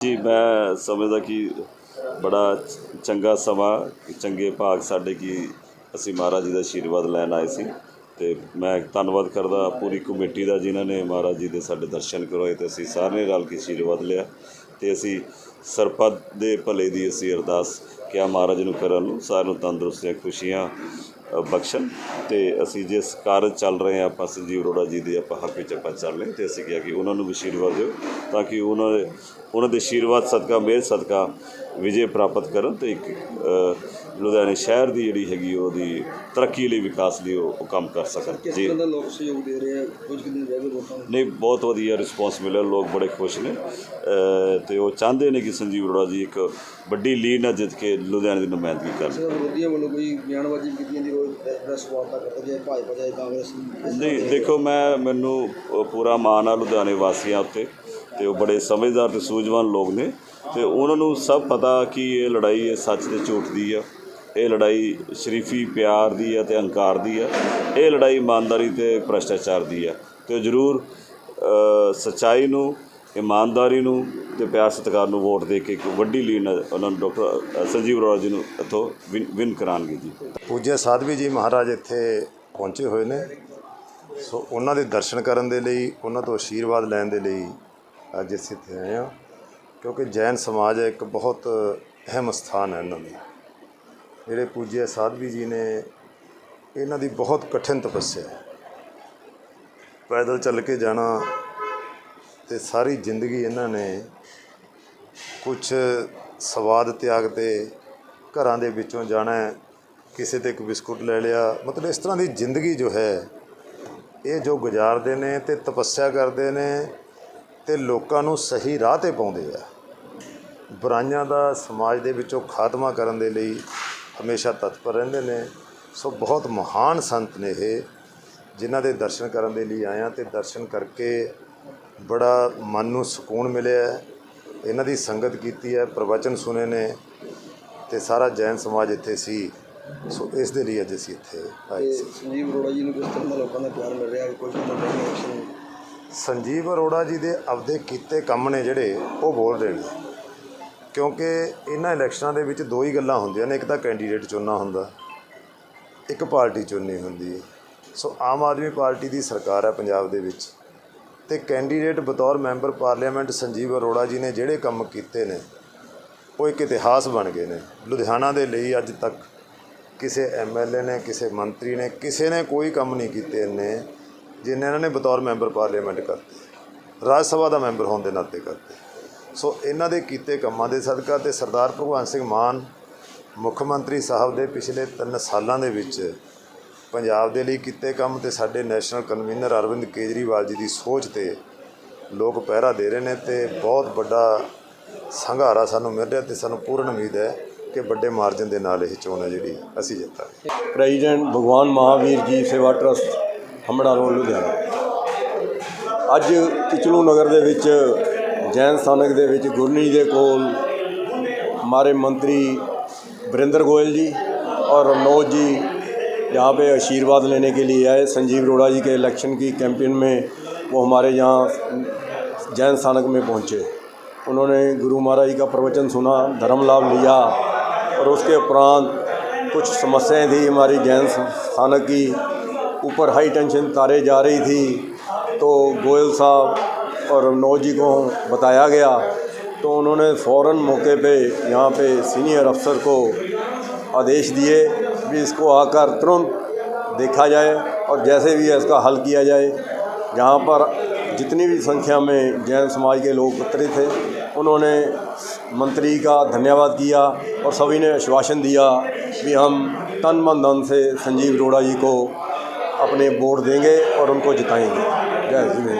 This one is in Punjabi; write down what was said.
ਜੀ, ਮੈਂ ਸਮਝਦਾ ਕਿ ਬੜਾ ਚੰਗਾ ਸਮਾਂ, ਚੰਗੇ ਭਾਗ ਸਾਡੇ ਕਿ ਅਸੀਂ ਮਹਾਰਾਜ ਜੀ ਦਾ ਆਸ਼ੀਰਵਾਦ ਲੈਣ ਆਏ ਸੀ ਤੇ ਮੈਂ ਧੰਨਵਾਦ ਕਰਦਾ ਪੂਰੀ ਕਮੇਟੀ ਦਾ ਜਿਨ੍ਹਾਂ ਨੇ ਮਹਾਰਾਜ ਜੀ ਦੇ ਸਾਡੇ ਦਰਸ਼ਨ ਕਰਵਾਏ ਤੇ ਅਸੀਂ ਸਾਰਿਆਂ ਨੇ ਰਲ ਕੇ ਆਸ਼ੀਰਵਾਦ ਲਿਆ ਤੇ ਅਸੀਂ ਸਰਪਦ ਦੇ ਭਲੇ ਦੀ ਅਸੀਂ ਅਰਦਾਸ ਕਿਹਾ ਮਹਾਰਾਜ ਨੂੰ ਕਰਨ ਨੂੰ, ਸਾਰਿਆਂ ਨੂੰ ਤੰਦਰੁਸਤੀਆਂ, ਖੁਸ਼ੀਆਂ ਬਖਸ਼ਣ ਤੇ ਅਸੀਂ ਜਿਸ ਕਾਰਜ ਚੱਲ ਰਹੇ ਹਾਂ ਆਪਾਂ ਸੰਜੀਵ ਅਰੋੜਾ ਜੀ ਦੇ ਆਪਾਂ ਹੱਕ ਵਿੱਚ ਆਪਾਂ ਚੱਲ ਰਹੇ ਤੇ ਅਸੀਂ ਕਿਹਾ ਕਿ ਉਹਨਾਂ ਨੂੰ ਵੀ ਆਸ਼ੀਰਵਾਦ ਦਿਓ ਤਾਂ ਕਿ ਉਹਨਾਂ ਦੇ ਉਹਨਾਂ ਦੇ ਆਸ਼ੀਰਵਾਦ ਸਦਕਾ ਮਿਹਰ ਸਦਕਾ ਵਿਜੇ ਪ੍ਰਾਪਤ ਕਰਨ ਤੇ ਇੱਕ ਲੁਧਿਆਣੇ ਸ਼ਹਿਰ ਦੀ ਜਿਹੜੀ ਹੈਗੀ ਉਹਦੀ ਤਰੱਕੀ ਲਈ ਵਿਕਾਸ ਲਈ ਉਹ ਕੰਮ ਕਰ ਸਕਣ। ਕਿਸ ਜੀ। ਤਰ੍ਹਾਂ ਦਾ ਲੋਕ ਸਹਿਯੋਗ ਦੇ ਰਹੇ ਆ? ਕੁਝ ਦਿਨ ਰਹਿ ਗਏ ਵੋਟਾਂ ਨੂੰ? ਨਹੀਂ ਬਹੁਤ ਵਧੀਆ ਰਿਸਪੌਂਸ ਮਿਲਿਆ ਲੋਕ ਬੜੇ ਖੁਸ਼ ਨੇ। ਤੇ ਉਹ ਚਾਹੁੰਦੇ ਨੇ ਕਿ ਸੰਜੀਵ ਅਰੋੜਾ ਜੀ ਇੱਕ ਵੱਡੀ ਲੀਡ ਨਾਲ ਜਿੱਤ ਕੇ ਲੁਧਿਆਣੇ ਦੀ ਨੁਮਾਇੰਦਗੀ ਕਰਨ ਕਿਸੇ ਵਿਰੋਧੀਆਂ ਵੱਲੋਂ ਕੋਈ ਬਿਆਨਬਾਜ਼ੀ ਕੀਤੀ ਜਾਂਦੀ ਰੋਜ਼ ਪ੍ਰੈਸ ਵਾਰਤਾ ਕਰਦੇ ਜੇ ਭਾਜਪਾ ਜਾਏ ਕਾਂਗਰਸ ਨਹੀਂ ਦੇਖੋ ਮੈਂ ਮੈਨੂੰ ਪੂਰਾ ਮਾਣ ਆ ਲੁਧਿਆਣੇ ਵਾਸੀਆਂ ਉੱਤੇ। ਤੇ ਉਹ ਬੜੇ ਸਮਝਦਾਰ ਤੇ ਸੂਝਵਾਨ ਲੋਕ ਨੇ ਤੇ ਉਹਨਾਂ ਨੂੰ ਸਭ ਪਤਾ ਕਿ ਇਹ ਲੜਾਈ ਇਹ ਸੱਚ ਤੇ ਝੂਠ ਦੀ ਆ। ਇਹ ਲੜਾਈ ਸ਼ਰੀਫੀ ਪਿਆਰ ਦੀ ਆ ਤੇ ਹੰਕਾਰ ਦੀ ਆ। ਇਹ ਲੜਾਈ ਇਮਾਨਦਾਰੀ ਤੇ ਭ੍ਰਸ਼ਟਾਚਾਰ ਦੀ ਆ। ਤੇ ਉਹ ਜ਼ਰੂਰ ਅ, ਸੱਚਾਈ ਨੂੰ ਇਮਾਨਦਾਰੀ ਨੂੰ ਤੇ ਪਿਆਰ ਸਤਿਕਾਰ ਨੂੰ ਵੋਟ ਦੇ ਕੇ ਇੱਕ ਵੱਡੀ ਲੀਡ ਉਹਨਾਂ ਨੂੰ ਡਾਕਟਰ ਸੰਜੀਵ ਅਰੋੜਾ ਜੀ ਨੂੰ ਇੱਥੋਂ ਵਿਨ ਵਿਨ ਕਰਾਉਣਗੇ ਜੀ। ਪੂਜਿਆ ਸਾਧਵੀ ਜੀ ਮਹਾਰਾਜ ਇੱਥੇ ਪਹੁੰਚੇ ਹੋਏ ਨੇ। ਸੋ ਉਹਨਾਂ ਦੇ ਦਰਸ਼ਨ ਕਰਨ ਦੇ ਲਈ ਉਹਨਾਂ ਤੋਂ ਆਸ਼ੀਰਵਾਦ ਲੈਣ ਦੇ ਲਈ ਅੱਜ ਅਸੀਂ ਇੱਥੇ ਆਏ ਹਾਂ, ਕਿਉਂਕਿ ਜੈਨ ਸਮਾਜ ਇੱਕ ਬਹੁਤ ਅਹਿਮ ਸਥਾਨ ਹੈ ਇਹਨਾਂ ਦਾ। ਜਿਹੜੇ ਪੂਜਿਆ ਸਾਧਵੀ ਜੀ ਨੇ ਇਹਨਾਂ ਦੀ ਬਹੁਤ ਕਠਿਨ ਤਪੱਸਿਆ ਹੈ। ਪੈਦਲ ਚੱਲ ਕੇ ਜਾਣਾ ਤੇ ਸਾਰੀ ਜ਼ਿੰਦਗੀ ਇਹਨਾਂ ਨੇ ਕੁਝ ਸਵਾਦ ਤਿਆਗ ਤੇ ਘਰਾਂ ਦੇ ਵਿੱਚੋਂ ਜਾਣਾ ਕਿਸੇ ਤੇ ਇੱਕ ਬਿਸਕੁਟ ਲੈ ਲਿਆ। ਮਤਲਬ ਇਸ ਤਰ੍ਹਾਂ ਦੀ ਜ਼ਿੰਦਗੀ ਜੋ ਹੈ, ਇਹ ਜੋ ਗੁਜ਼ਾਰਦੇ ਨੇ ਤੇ ਤਪੱਸਿਆ ਕਰਦੇ ਨੇ ਤੇ ਲੋਕਾਂ ਨੂੰ ਸਹੀ ਰਾਹ ਤੇ ਪਾਉਂਦੇ ਆ। ਬੁਰਾਈਆਂ ਦਾ ਸਮਾਜ ਦੇ ਵਿੱਚੋਂ ਖਾਤਮਾ ਕਰਨ ਦੇ ਲਈ ਹਮੇਸ਼ਾ ਤਤਪਰ ਰਹਿੰਦੇ ਨੇ। ਸੋ ਬਹੁਤ ਮਹਾਨ ਸੰਤ ਨੇ ਇਹ, ਜਿਨ੍ਹਾਂ ਦੇ ਦਰਸ਼ਨ ਕਰਨ ਦੇ ਲਈ ਆਇਆ ਤੇ ਦਰਸ਼ਨ ਕਰਕੇ ਬੜਾ ਮਨ ਨੂੰ ਸਕੂਨ ਮਿਲਿਆ ਇਹਨਾਂ ਦੀ ਸੰਗਤ ਕੀਤੀ ਹੈ, ਪ੍ਰਵਚਨ ਸੁਨੇ ਨੇ ਤੇ ਸਾਰਾ ਜੈਨ ਸਮਾਜ ਇੱਥੇ ਸੀ। ਸੋ ਇਸ ਦੇ ਲਈ ਅੱਜ ਅਸੀਂ ਇੱਥੇ ਆਏ ਤੇ ਸੀ ਸੰਜੀਵ ਅਰੋੜਾ ਜੀ ਨੂੰ ਕਿਸ ਤਰ੍ਹਾਂ ਦਾ ਲੋਕਾਂ ਦਾ ਪਿਆਰ ਮਿਲ ਰਿਹਾ ਕੋਈ ਨਹੀਂ ਇਲੈਕਸ਼ਨ ਸੰਜੀਵ ਅਰੋੜਾ ਜੀ ਦੇ ਆਪਦੇ ਕੀਤੇ ਕੰਮ ਨੇ ਜਿਹੜੇ, ਉਹ ਬੋਲ ਰਹੇ ਨੇ। ਕਿਉਂਕਿ ਇਹਨਾਂ ਇਲੈਕਸ਼ਨਾਂ ਦੇ ਵਿੱਚ ਦੋ ਹੀ ਗੱਲਾਂ ਹੁੰਦੀਆਂ ਨੇ, ਇੱਕ ਤਾਂ ਕੈਂਡੀਡੇਟ ਚੁਣਨਾ ਹੁੰਦਾ, ਇੱਕ ਪਾਰਟੀ ਚੁਣਨੀ ਹੁੰਦੀ ਹੈ। ਸੋ ਆਮ ਆਦਮੀ ਪਾਰਟੀ ਦੀ ਸਰਕਾਰ ਹੈ ਪੰਜਾਬ ਦੇ ਵਿੱਚ। ਤੇ ਕੈਂਡੀਡੇਟ ਬਤੌਰ ਮੈਂਬਰ ਪਾਰਲੀਮੈਂਟ ਸੰਜੀਵ ਅਰੋੜਾ ਜੀ ਨੇ ਜਿਹੜੇ ਕੰਮ ਕੀਤੇ ਨੇ, ਉਹ ਇੱਕ ਇਤਿਹਾਸ ਬਣ ਗਏ ਨੇ। ਲੁਧਿਆਣਾ ਦੇ ਲਈ ਅੱਜ ਤੱਕ ਕਿਸੇ ਐਮਐਲਏ ਨੇ, ਕਿਸੇ ਮੰਤਰੀ ਨੇ, ਕਿਸੇ ਨੇ ਕੋਈ ਕੰਮ ਨਹੀਂ ਕੀਤੇ ਇੰਨੇ ਜਿੰਨੇ ਇਹਨਾਂ ਨੇ ਬਤੌਰ ਮੈਂਬਰ ਪਾਰਲੀਮੈਂਟ ਕਰਤੇ, ਰਾਜ ਸਭਾ ਦਾ ਮੈਂਬਰ ਹੋਣ ਦੇ ਨਾਤੇ ਕਰਤੇ। ਸੋ ਇਹਨਾਂ ਦੇ ਕੀਤੇ ਕੰਮਾਂ ਦੇ ਸਦਕਾ ਤੇ ਸਰਦਾਰ ਭਗਵੰਤ ਸਿੰਘ ਮਾਨ, ਮੁੱਖ ਮੰਤਰੀ ਸਾਹਿਬ ਦੇ ਪਿਛਲੇ 3 ਸਾਲਾਂ ਦੇ ਵਿੱਚ ਪੰਜਾਬ ਦੇ ਲਈ ਕੀਤੇ ਕੰਮ ਤੇ ਸਾਡੇ ਨੈਸ਼ਨਲ ਕਨਵੀਨਰ ਅਰਵਿੰਦ ਕੇਜਰੀਵਾਲ ਜੀ ਦੀ ਸੋਚ ਤੇ ਲੋਕ ਪਹਿਰਾ ਦੇ ਰਹੇ ਨੇ ਤੇ ਬਹੁਤ ਵੱਡਾ ਸੰਘਾਰਾ ਸਾਨੂੰ ਮਿਲ ਰਿਹਾ ਤੇ ਸਾਨੂੰ ਪੂਰਨ ਉਮੀਦ ਹੈ ਕਿ ਵੱਡੇ ਮਾਰਜਨ ਦੇ ਨਾਲ ਇਹ ਚੋਣ ਹੈ ਜਿਹੜੀ ਅਸੀਂ ਜਿੱਤਾਂਗੇ। ਪ੍ਰੈਜ਼ੀਡੈਂਟ ਭਗਵਾਨ ਮਹਾਵੀਰ ਜੀ, ਸੇਵਾ ਟਰਸਟ। ਹਮੜਾ ਰੋਡ ਲੁਧਿਆਣਾ ਅੱਜ ਕਿਚਲੂ ਨਗਰ ਦੇ ਵਿੱਚ ਜੈਨ ਸਥਾਨਕ ਦੇ ਵਿੱਚ ਗੁਰਨੀ ਦੇ ਕੋਲ हमारे मंत्री वरिंदर गोयल जी और रमनोज जी यहाँ पे आशीर्वाद लेने के लिए आए संजीव रोड़ा जी के इलेक्शन की कैंपेन में वो हमारे यहाँ जैन स्थानक में पहुँचे उन्होंने गुरु महाराज जी का प्रवचन सुना धर्म लाभ लिया और उसके उपरांत कुछ समस्याएं थी हमारी जैन स्थानक की ऊपर हाई टेंशन तारे जा रही थी तो गोयल साहब और रमनोज जी को बताया गया। तो उन्होंने फ़ौर मौके पे यहाँ पे सीनियर अफसर को आदेश दिए भी इसको आकर तुरंत देखा जाए और जैसे भी इसका हल किया जाए। जहाँ पर जितनी भी संख्या में जैन समाज के लोग एकत्रित थे, उन्होंने मंत्री का धन्यवाद किया और सभी ने आश्वासन दिया कि हम तन मन धन से संजीव रोड़ा जी को अपने वोट देंगे और उनको जिताएंगे जय हिंद